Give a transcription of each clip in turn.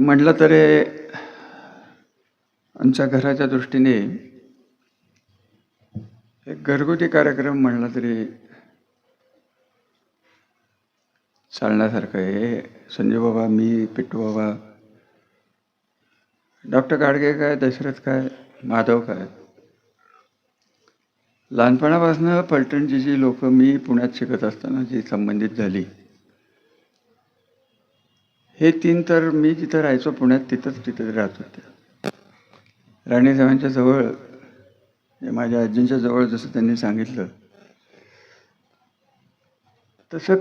म्हटलं तरी आमच्या घराच्या दृष्टीने एक घरगुती कार्यक्रम म्हणला तरी चालण्यासारखं आहे. संजू बाबा मी पिट्टू बाबा डॉक्टर गाडगे काय दशरथ काय माधव काय. लहानपणापासून पलटणची जी लोकं मी पुण्यात शिकत असताना जी संबंधित झाली हे तीन तर मी जिथं राहायचो पुण्यात तिथंच तिथं राहत होते. राणीसाहेबांच्या जवळ माझ्या आजींच्या जवळ जसं त्यांनी सांगितलं तसं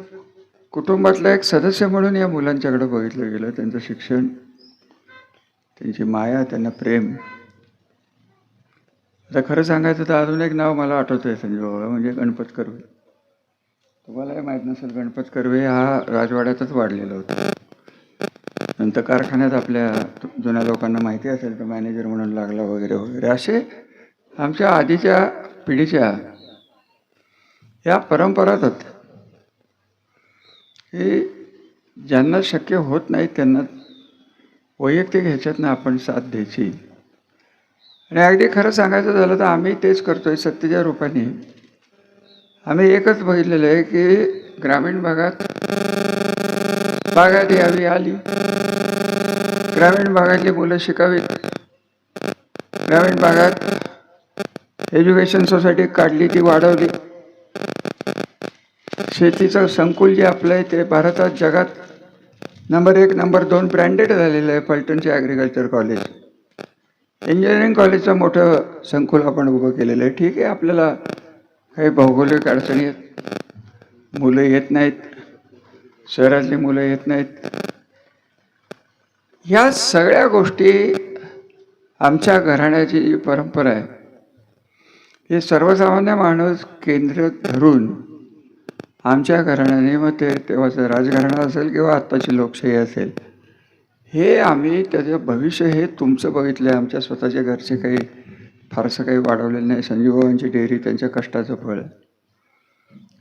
कुटुंबातला एक सदस्य म्हणून या मुलांच्याकडे बघितलं गेलं. त्यांचं शिक्षण त्यांची माया त्यांना प्रेम. आता खरं सांगायचं तर अजून एक नाव मला आठवतं आहे संजय बाबा म्हणजे गणपत कर्वे तुम्हालाही माहीत नसेल गणपत कर्वे हा राजवाड्यातच वाढलेला होता. नंतर कारखान्यात आपल्या जुन्या लोकांना माहिती असेल तर मॅनेजर म्हणून लागला वगैरे वगैरे असे आमच्या आधीच्या पिढीच्या या परंपराच होत्या. हे ज्यांना शक्य होत नाही त्यांना वैयक्तिक ह्याच्यातनं आपण साथ द्यायची. आणि अगदी खरं सांगायचं झालं तर आम्ही तेच करतोय सत्तेच्या रूपाने. आम्ही एकच बघितलेलं आहे की ग्रामीण भागात बागायत यावी आली. ग्रामीण भागातली मुलं शिकावीत. ग्रामीण भागात एज्युकेशन सोसायटी काढली ती वाढवली. शेतीचं संकुल जे आपलं आहे ते भारतात जगात नंबर एक नंबर दोन ब्रँडेड झालेलं आहे फलटणचे ॲग्रिकल्चर कॉलेज इंजिनिअरिंग कॉलेजचं मोठं संकुल आपण उभं केलेलं आहे. ठीक आहे आपल्याला काही भौगोलिक अडचणी आहेत. मुलं येत नाहीत. शहरातली मुलं येत नाहीत. ह्या सगळ्या गोष्टी आमच्या घराण्याची जी परंपरा आहे हे सर्वसामान्य माणूस केंद्र धरून आमच्या घराण्याने मग ते तेव्हाचं राजघराणं असेल किंवा आत्ताची लोकशाही असेल हे आम्ही त्याचं भविष्य हे तुमचं बघितलं आहे आमच्या स्वतःच्या घरचे काही फारसं काही वाढवलेलं नाही. संजीवबाबांची डेअरी त्यांच्या कष्टाचं फळ आहे.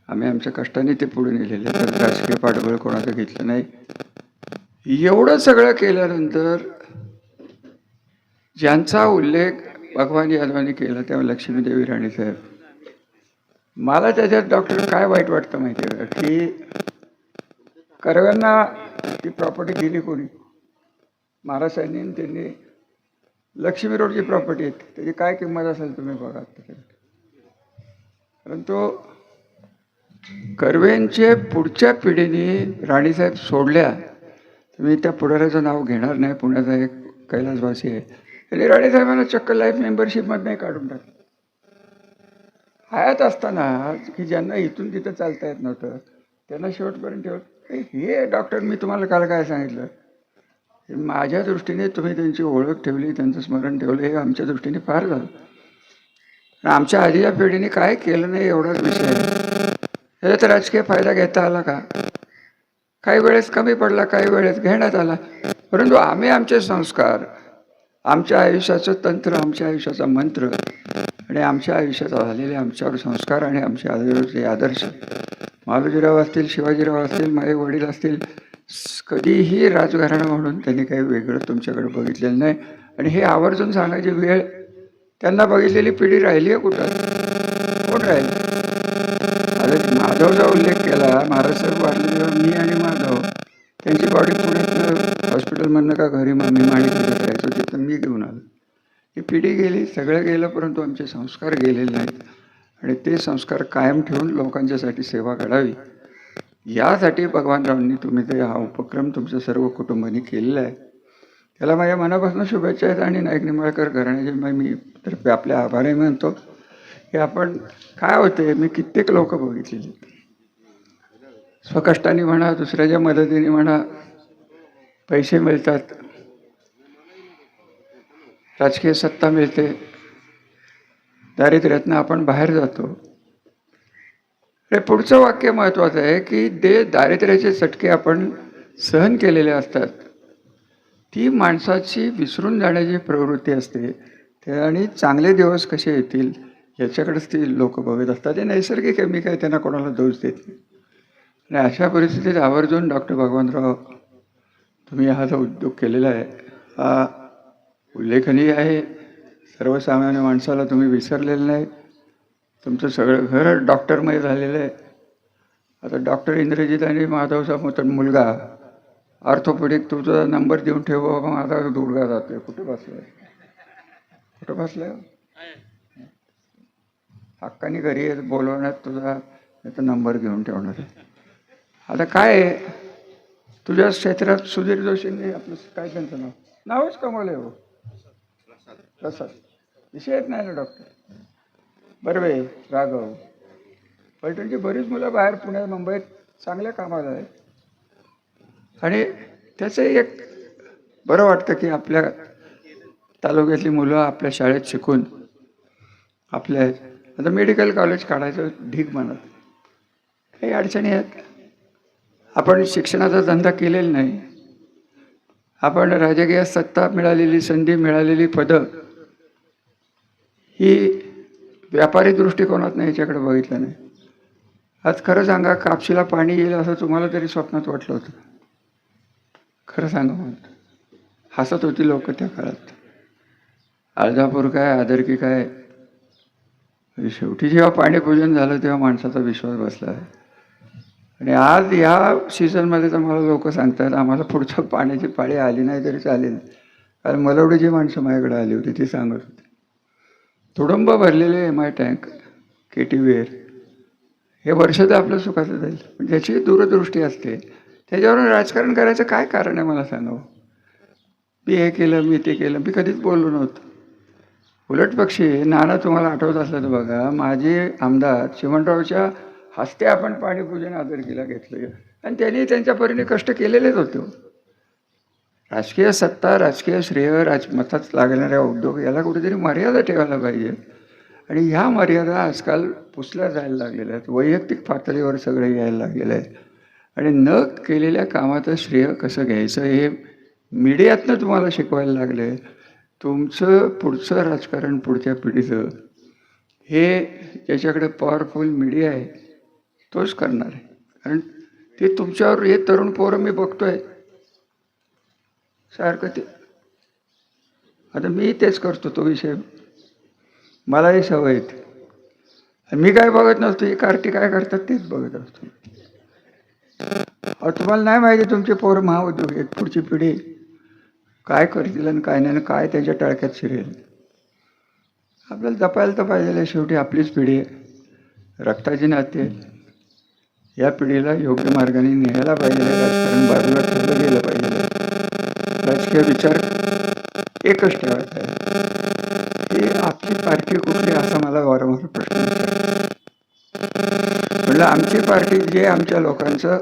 आम्ही आमच्या कष्टाने ते पुढे नेलेलं तर राजकीय पाठबळ कोणाचं घेतलं नाही. एवढं सगळं केल्यानंतर ज्यांचा उल्लेख भगवान यादवांनी केला तेव्हा लक्ष्मीदेवी राणी साहेब. मला त्याच्यात डॉक्टर काय वाईट वाटतं माहिती आहे का? की कर्व्यांना ती प्रॉपर्टी दिली कोणी? महाराष्ट्रांनी त्यांनी लक्ष्मी रोडची प्रॉपर्टी आहे त्याची काय किंमत असेल तुम्ही बघा परंतु कर्वेंचे पुढच्या पिढीने राणीसाहेब सोडल्या मी त्या पुढाऱ्याचं नाव घेणार नाही. पुण्याचा एक कैलासवासी आहे. त्यांनी राणीसाहेबांना चक्क लाईफ मेंबरशिपमधनं काढून टाकलं. हयात असताना की ज्यांना इथून तिथं चालता येत नव्हतं त्यांना शेवटपर्यंत ठेवत हे डॉक्टर मी तुम्हाला काल काय सांगितलं? माझ्या दृष्टीने तुम्ही त्यांची ओळख ठेवली त्यांचं स्मरण ठेवलं हे आमच्या दृष्टीने फार झालं. आमच्या आधीच्या पिढीने काय केलं नाही एवढाच विषय आहे. तर राजकीय फायदा घेता आला का? काही वेळेस कमी पडला काही वेळेस घेण्यात आला. परंतु आम्ही आमचे संस्कार आमच्या आयुष्याचं तंत्र आमच्या आयुष्याचा मंत्र आणि आमच्या आयुष्यात झालेले आमच्यावर संस्कार आणि आमचे आदरचे आदर्श मालोजीराव असतील शिवाजीराव असतील माझे वडील असतील कधीही राजघराणं म्हणून त्यांनी काही वेगळं तुमच्याकडे बघितलेलं नाही. आणि हे आवर्जून सांगायची वेळ त्यांना बघितलेली पिढी राहिली आहे कुठं? कोण राहील? आता माधवचा उल्लेख केला. महाराजसाहेब वारले तेव्हा मी आणि त्यांची बॉडी पुण्यात हॉस्पिटलमधनं का घरी मग मी माणिक राहायचो तिथं मी घेऊन आलो. ही पिढी गेली सगळं गेलं परंतु आमचे संस्कार गेलेले नाहीत. आणि ते संस्कार कायम ठेवून लोकांच्यासाठी सेवा घडावी यासाठी भगवानरावांनी तुम्ही ते हा उपक्रम तुमच्या सर्व कुटुंबांनी केलेला आहे. त्याला माझ्या मनापासून शुभेच्छा आहेत आणि नाईक निंबाळकर घराण्याचे मग मी तर्फे आपले आभारही मानतो. की आपण काय होते मी कित्येक लोक बघितलेली स्वकष्टाने म्हणा दुसऱ्याच्या मदतीने म्हणा पैसे मिळतात. राजकीय सत्ता मिळते. दारिद्र्यातनं आपण बाहेर जातो. हे पुढचं वाक्य महत्त्वाचं आहे की ते दारिद्र्याचे चटके आपण सहन केलेले असतात ती माणसाची विसरून जाण्याची प्रवृत्ती असते. त्या आणि चांगले दिवस कसे येतील याच्याकडेच ती लोक बघत असतात. ते नैसर्गिक आहे मी काय त्यांना कोणाला दोष देत नाही. आणि अशा परिस्थितीत आवर्जून डॉक्टर भगवंतराव तुम्ही हा जो उद्योग केलेला आहे हा उल्लेखनीय आहे. सर्वसामान्य माणसाला तुम्ही विसरलेलं नाही. तुमचं सगळं घर डॉक्टरमय झालेलं आहे. आता डॉक्टर इंद्रजित आणि माधवचा मोठा मुलगा ऑर्थोपेडिक तुझा नंबर देऊन ठेव बाबा माझा दुर्गा जातोय. कुठे बसलाय? कुठं बसलाय? हक्काने घरी येत बोलवण्यात तुझा याचा नंबर घेऊन ठेवणार आहे. आता काय आहे? तुझ्या क्षेत्रात सुधीर जोशींनी आपलं काय त्यांचं नाव? नावच कमवलं आहे हो. प्रसाद. विषयच नाही ना डॉक्टर बर्वे राघव. पलटणची बरीच मुलं बाहेर पुण्यात मुंबईत चांगल्या कामाला आहेत. आणि त्याचं एक बरं वाटतं की आपल्या तालुक्यातली मुलं आपल्या शाळेत शिकून आपल्या आता मेडिकल कॉलेज काढायचं ढीक म्हणत. काही अडचणी आहेत? आपण शिक्षणाचा धंदा केलेला नाही. आपण राजकीय सत्ता मिळालेली संधी मिळालेली पदं ही व्यापारी दृष्टिकोनात नाही याच्याकडे बघितलं नाही. आज खरं सांगा कापशीला पाणी येईल असं तुम्हाला तरी स्वप्नात वाटलं होतं. खरं सांगा म्हणत हसत होती लोक त्या काळात. अर्धापूर काय आदरकी काय? शेवटी जेव्हा पाणीपूजन झालं तेव्हा माणसाचा विश्वास बसला. आहे आणि आज ह्या सीझनमध्ये तर मला लोक सांगतात आम्हाला पुढचं पाण्याची पाळी आली नाही तरी चालेल. कारण मलवडीची माणसं माझ्याकडे आली होती ती सांगत होती. तुडुंब भरलेले M I tank K T weir हे वर्ष तर आपलं सुखाचं जाईल. पण ज्याची दूरदृष्टी असते त्याच्यावरून राजकारण करायचं काय कारण आहे मला सांगावं हो. मी हे केलं मी ते केलं मी कधीच बोललो नव्हतं. उलट पक्षी नाना तुम्हाला आठवत असलं तर बघा माझे आमदार चिमणरावच्या हस्ते आपण पाणीपूजन आदरकीला घेतलं आणि त्यांनी त्यांच्या परीने कष्ट केलेलेच होते. राजकीय सत्ता राजकीय श्रेय राज मतात लागणाऱ्या उद्योग याला कुठेतरी मर्यादा ठेवायला पाहिजे. आणि ह्या मर्यादा आजकाल पुसल्या जायला लागलेल्या आहेत. वैयक्तिक पातळीवर सगळे यायला लागलेलं आहे आणि न केलेल्या कामाचं श्रेय कसं घ्यायचं हे मीडियातनं तुम्हाला शिकवायला लागलं. आहे तुमचं पुढचं राजकारण पुढच्या पिढीचं. हे ज्याच्याकडे पॉवरफुल मीडिया आहे तोच करणार आहे. कारण ते तुमच्यावर हे तरुण पोरं मी बघतोय. सारखं ते. आता मी तेच करतो तो विषय. मलाही सवय येते मी काय बघत नसतो हे कार्टी काय करतात तेच बघत असतो. अहो तुम्हाला नाही माहिती तुमचे पोरं महाउद्योग आहेत पुढची पिढी काय करतील आणि काय नाही आणि काय त्यांच्या टाळक्यात शिरेल. आपल्याला जपायला तर पाहिजे शेवटी आपलीच पिढी आहे. रक्ताची नाते. या पिढीला योग्य मार्गाने न्यायला पाहिजे राजकारण बाजूला ठेवलं गेलं पाहिजे राजकीय विचार एकच ठेवायचा आहे ही आपली पार्टी कुठली असा मला वारंवार प्रश्न विचारतो. म्हणलं आमची पार्टी जे आमच्या लोकांचं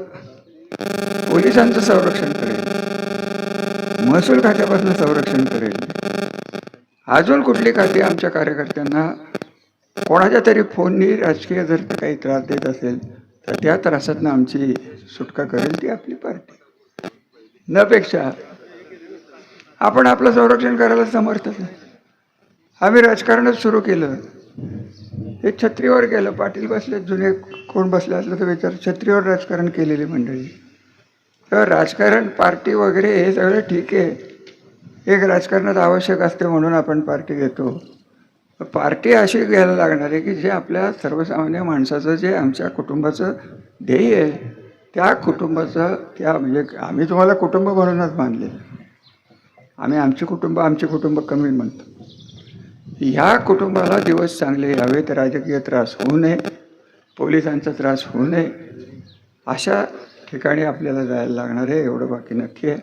पोलिसांचं संरक्षण करेल महसूल खात्यापासून संरक्षण करेल अजून कुठली खाती आमच्या कार्यकर्त्यांना कोणाच्या तरी फोननी राजकीय जर काही त्रास देत असेल तर त्या त्रासातनं आमची सुटका करेल ती आपली पार्टी. नपेक्षा आपण आपलं संरक्षण करायला समर्थच आम्ही राजकारणच सुरू केलं. हे छत्रीवर केलं पाटील बसले जुने कोण बसले असलं तर विचार. छत्रीवर राजकारण केलेली मंडळी. तर राजकारण पार्टी वगैरे हे सगळं ठीक आहे. एक राजकारणात आवश्यक असते म्हणून आपण पार्टी घेतो. पार्टी अशी घ्यायला लागणार आहे की जे आपल्या सर्वसामान्य माणसाचं जे आमच्या कुटुंबाचं ध्येय आहे त्या कुटुंबाचं त्या म्हणजे आम्ही तुम्हाला कुटुंब म्हणूनच मानले आम्ही आमचे कुटुंब आमचे कुटुंब कमी म्हणतो. ह्या कुटुंबाला दिवस चांगले यावेत राजकीय त्रास होऊ नये पोलिसांचा त्रास होऊ नये अशा ठिकाणी आपल्याला जायला लागणार आहे एवढं बाकी नक्की आहे.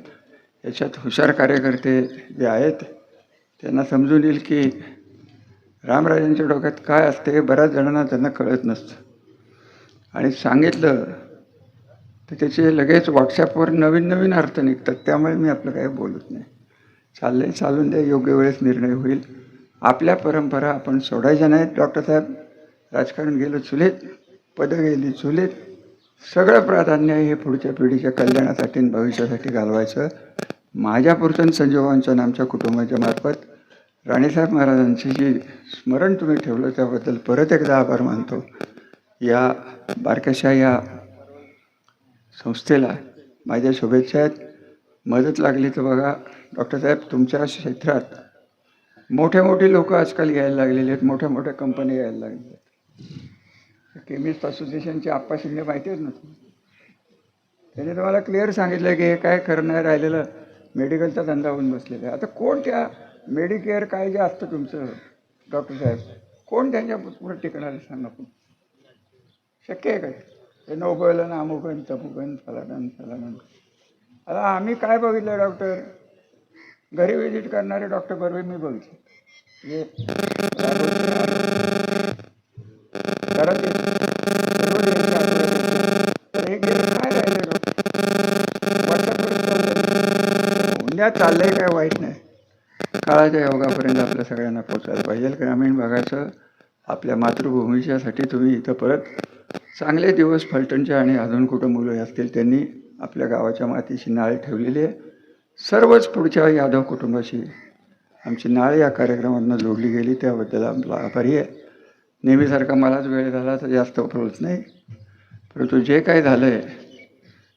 याच्यात हुशार कार्यकर्ते जे आहेत त्यांना समजून येईल की रामराजांच्या डोक्यात काय असते हे बऱ्याच जणांना त्यांना कळत नसतं. आणि सांगितलं तर त्याचे लगेच व्हॉट्सॲपवर नवीन नवीन अर्थ निघतात. त्यामुळे मी आपलं काही बोलत नाही. चाललंय चालून द्या. योग्य वेळेस निर्णय होईल. आपल्या परंपरा आपण सोडायच्या नाहीत डॉक्टर साहेब. राजकारण गेलं चुलीत. पदं गेली चुलीत. सगळं प्राधान्य हे पुढच्या पिढीच्या कल्याणासाठी आणि भविष्यासाठी घालवायचं. माझ्यापुरतं आणि संजीवांच्या आणि आमच्या कुटुंबाच्या मार्फत राणीसाहेब महाराजांचे जी स्मरण तुम्ही ठेवलं त्याबद्दल परत एकदा आभार मानतो. या बारकाशा या संस्थेला माझ्या शुभेच्छा आहेत. मदत लागली तर बघा डॉक्टर साहेब तुमच्या क्षेत्रात मोठे मोठे लोक आजकाल यायला लागलेले आहेत मोठ्या मोठ्या कंपन्या यायला लागलेल्या आहेत. केमिस्ट असोसिएशनचे आप्पा शिंदे माहिती आहेत ना त्याने तुम्हाला क्लिअर सांगितलं की हे काय खरं नाही राहिलेलं मेडिकलचा धंदा होऊन बसलेला आहे. आता कोण त्या मेडिकेअर काय जे असतं तुमचं डॉक्टर साहेब? कोण त्यांच्या पुढे टिकणार सांगा पण शक्य आहे काय हे ना अमुकन तमुकन फलाटन फलाटन आता आम्ही काय बघितलं डॉक्टर घरी व्हिजिट करणारे डॉक्टर बरोबर मी बघितले. जे काय डॉक्टर चाललंय काय वाईट नाही. काळाच्या योगापर्यंत आपल्या सगळ्यांना पोचायला पाहिजे. ग्रामीण भागाचं आपल्या मातृभूमीच्यासाठी तुम्ही इथं परत चांगले दिवस फलटणच्या आणि अजून कुठं मुलं असतील त्यांनी आपल्या गावाच्या मातीची नाळ ठेवलेली आहे. सर्वच पुढच्या यादव कुटुंबाशी आमची नाळ या कार्यक्रमातून जोडली गेली त्याबद्दल आपला आभारी आहे. नेहमीसारखा मलाच वेळ झाला तर जास्त उपलब्ध नाही. परंतु जे काय झालं आहे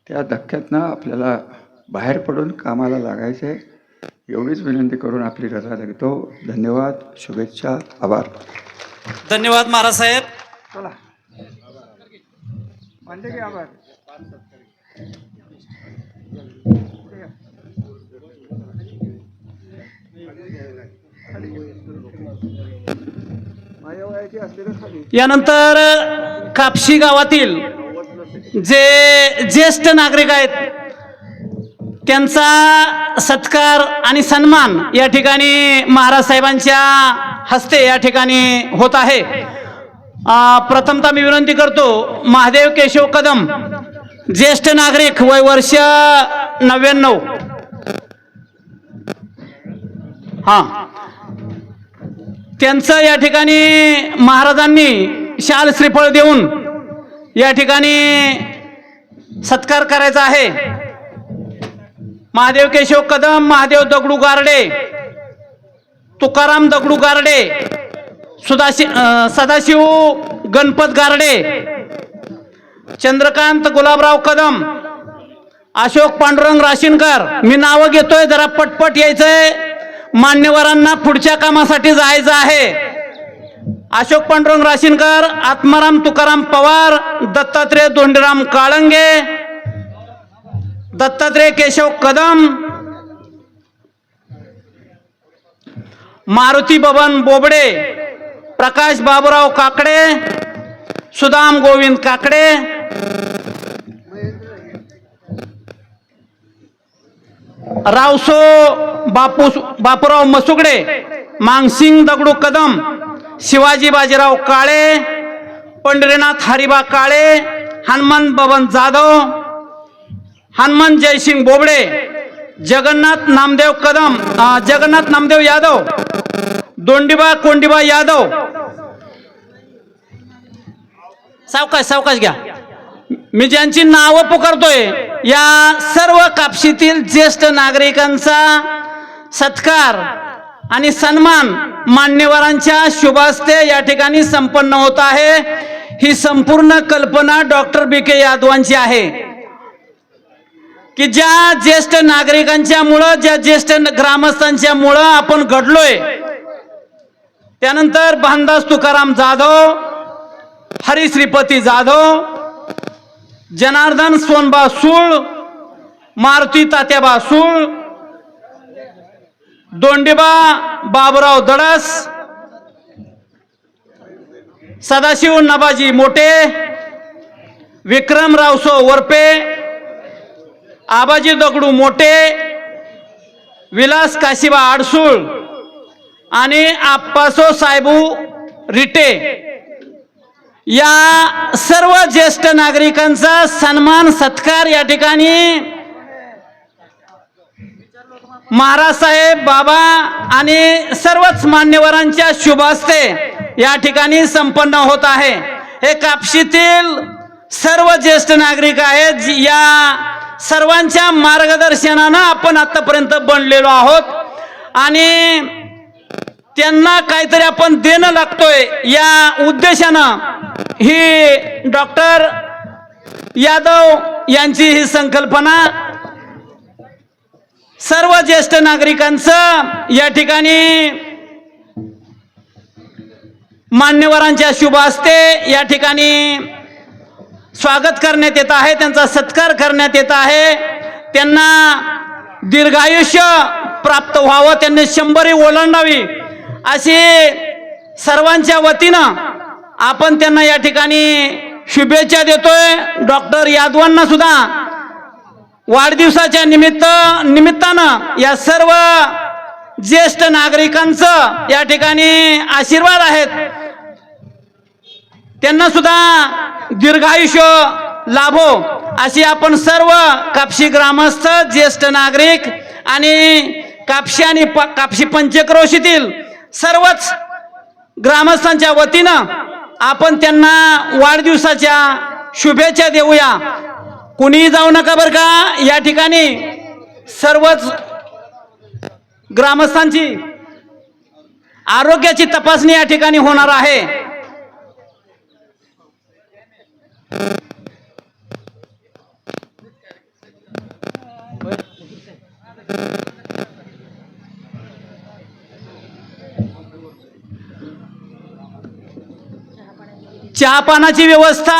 त्या धक्क्यातनं आपल्याला बाहेर पडून कामाला लागायचं आहे एवढीच विनंती करून आपली रजा देतो धन्यवाद. शुभेच्छा. आभार. धन्यवाद महाराज साहेब. चला. मानले की आभार. यानंतर कापशी गावातील जे ज्येष्ठ नागरिक आहेत त्यांचा सत्कार आणि सन्मान या ठिकाणी महाराज साहेबांच्या हस्ते या ठिकाणी होत आहे. अं, प्रथमतः मी विनंती करतो महादेव केशव कदम ज्येष्ठ नागरिक वय वर्ष नव्याण्णव. हा. त्यांचं या ठिकाणी महाराजांनी शाल श्रीफळ देऊन या ठिकाणी सत्कार करायचा आहे. महादेव केशव कदम महादेव दगडू गारडे तुकाराम दगडू गारडे सुदाशिव सदाशिव गणपत गारडे चंद्रकांत गुलाबराव कदम अशोक पांडुरंग राशीनकर. मी नावं घेतोय जरा पटपट यायचंय. मान्यवरांना पुढच्या कामासाठी जायचं आहे. अशोक पांडुरंग राशीनकर आत्माराम तुकाराम पवार दत्तात्रय धोंडीराम काळंगे दत्तात्रय केशव कदम मारुती बबन बोबडे प्रकाश बाबुराव काकडे सुदाम गोविंद काकडे रावसो बापू बापूराव मसुगडे मांगसिंग दगडू कदम शिवाजी बाजीराव काळे पंढरीनाथ हरिबा काळे हनुमान बबन जाधव हनुमान जयसिंग बोबडे जगन्नाथ नामदेव कदम जगन्नाथ नामदेव यादव दोंडीबा कोंडीबा यादव। सावकाश सावकाश घ्या। मी ज्यांची नावं पुकारतोय या सर्व कापशीतील ज्येष्ठ नागरिकांचा सत्कार आणि सन्मान मान्यवरांच्या शुभास्ते या ठिकाणी संपन्न होत आहे. ही संपूर्ण कल्पना डॉक्टर बी के यादवांची आहे. की ज्या ज्येष्ठ नागरिकांच्या मुळं ज्या ज्येष्ठ ग्रामस्थांच्या मुळं आपण घडलोय त्यानंतर भानदास तुकाराम जाधव हरिश्रीपती जाधव जनार्दन सोनबा सूळ मारुती तात्याबा सूळ दोंडेबा बाबुराव दडस सदाशिव नबाजी मोठे विक्रम रावसो वरपे आबाजी दगडू मोठे विलास काशिबा आडसूळ आणि आप्पासो साहेबू रिटे. या सर्व ज्येष्ठ नागरिकांचा सन्मान सत्कार या ठिकाणी महाराज साहेब बाबा आणि सर्वच मान्यवरांच्या शुभास्ते या ठिकाणी संपन्न होत आहे. हे कापशीतील सर्व ज्येष्ठ नागरिक आहेत या सर्वांच्या मार्गदर्शनानं आपण आतापर्यंत बनलेलो आहोत. आणि त्यांना काहीतरी आपण देणं लागतोय या उद्देशानं ही डॉक्टर यादव यांची ही संकल्पना सर्व ज्येष्ठ नागरिकांचं या ठिकाणी मान्यवरांच्या शुभ असते या ठिकाणी स्वागत करण्यात येत आहे त्यांचा सत्कार करण्यात येत आहे. त्यांना दीर्घायुष्य प्राप्त व्हावं त्यांनी शंभरी ओलांडावी अशी सर्वांच्या वतीनं आपण त्यांना या ठिकाणी शुभेच्छा देतोय. डॉक्टर यादवांना सुद्धा वाढदिवसाच्या निमित्त निमित्तानं या सर्व ज्येष्ठ नागरिकांचं या ठिकाणी आशीर्वाद आहेत. त्यांना सुद्धा दीर्घायुष्य लाभो. अशी आपण सर्व कापशी ग्रामस्थ ज्येष्ठ नागरिक आणि कापशी आणि प- कापशी पंचक्रोशीतील सर्वच ग्रामस्थांच्या वतीनं आपण त्यांना वाढदिवसाच्या शुभेच्छा देऊया. कुणीही जाऊ नका बरं का. या ठिकाणी सर्वच ग्रामस्थांची आरोग्याची तपासणी या ठिकाणी होणार आहे. चहा पानाची व्यवस्था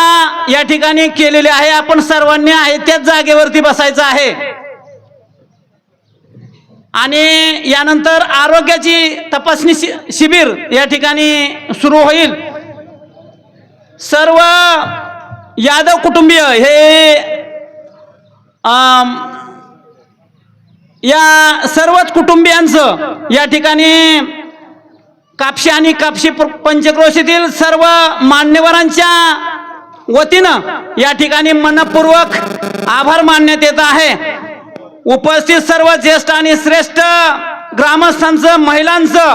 या ठिकाणी केलेली आहे. आपण सर्वांनी आहे त्याच जागेवरती बसायचं आहे. आणि यानंतर आरोग्याची तपासणी शि शिबिर या ठिकाणी सुरू होईल. सर्व यादव कुटुंबीय हे या सर्वच कुटुंबियांचं या ठिकाणी कापशी आणि कापशी पंचक्रोशीतील सर्व मान्यवरांच्या वतीनं या ठिकाणी मनपूर्वक आभार मानण्यात येत आहे. उपस्थित सर्व ज्येष्ठ आणि श्रेष्ठ ग्रामस्थांचं महिलांचं